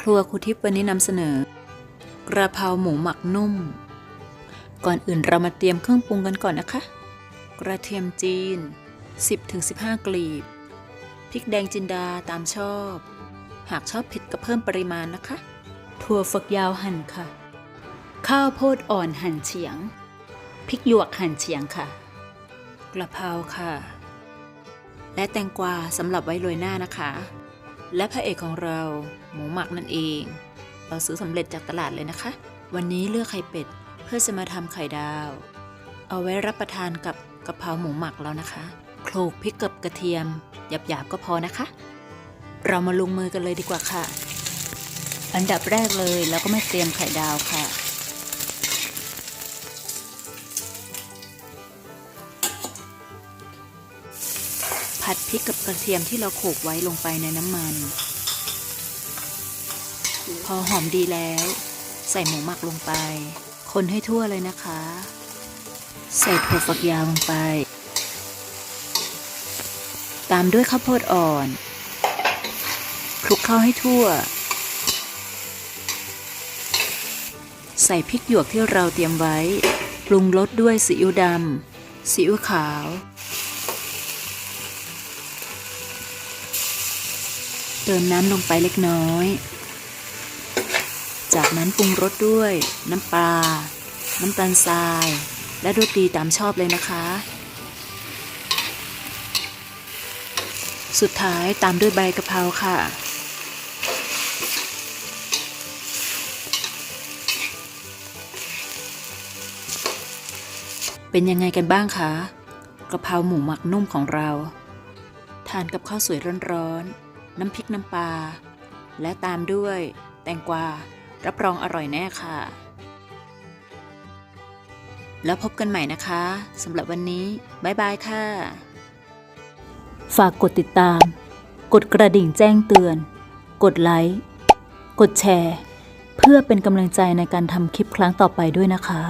ครัวครูทิพย์วันนี้นำเสนอ กระเพราหมูหมักนุ่ม ก่อนอื่นเรามาเตรียมเครื่องปรุงกันก่อนนะคะ กระเทียมจีน 10-15 กลีบ พริกแดงจินดาตามชอบ หากชอบเผ็ดก็เพิ่มปริมาณนะคะ ถั่วฝักยาวหั่นค่ะ ข้าวโพดอ่อนหั่นเฉียง พริกหยวกหั่นเฉียงค่ะ กระเพราค่ะ และแตงกวาสำหรับไว้โรยหน้านะคะ และพระเอกของเราหมูหมักนั่นเอง เราซื้อสำเร็จจากตลาดเลยนะคะ วันนี้เลือกไข่เป็ดเพื่อจะมาทำไข่ดาว เอาไว้รับประทานกับกะเพราหมูหมักแล้วนะคะโคลกพริกกับกระเทียม หยาบๆก็พอนะคะ เรามาลงมือกันเลยดีกว่าค่ะ อันดับแรกเลยเราก็มาเตรียมไข่ดาวค่ะ ผัดพริกกับกระเทียมที่เราโขลกไว้ลงไปในน้ำมัน พอหอมดีแล้ว ใส่หมูหมักลงไป คนให้ทั่วเลยนะคะ ใส่ถั่วฝักยาวลงไป ตามด้วยข้าวโพดอ่อนคลุกเข้าให้ทั่ว ใส่พริกหยวกที่เราเตรียมไว้ ปรุงรสด้วยซีอิ๊วดำซีอิ๊วขาว เติมน้ำลงไปเล็กน้อย จากนั้นปรุงรสด้วยน้ำปลา น้ำตาลทราย และรสดีตามชอบเลยนะคะ สุดท้ายตามด้วยใบกะเพราค่ะ เป็นยังไงกันบ้างคะกะเพราหมูหมักนุ่มของเรา ทานกับข้าวสวยร้อนๆ น้ำพริกน้ำปลา และตามด้วยแตงกวา รับรองอร่อยแน่ค่ะ แล้วพบกันใหม่นะคะสำหรับวันนี้ บ๊ายบายค่ะ ฝากกดติดตาม กดกระดิ่งแจ้งเตือน กดไลค์ กดแชร์ เพื่อเป็นกำลังใจในการทำคลิปครั้งต่อไปด้วยนะคะ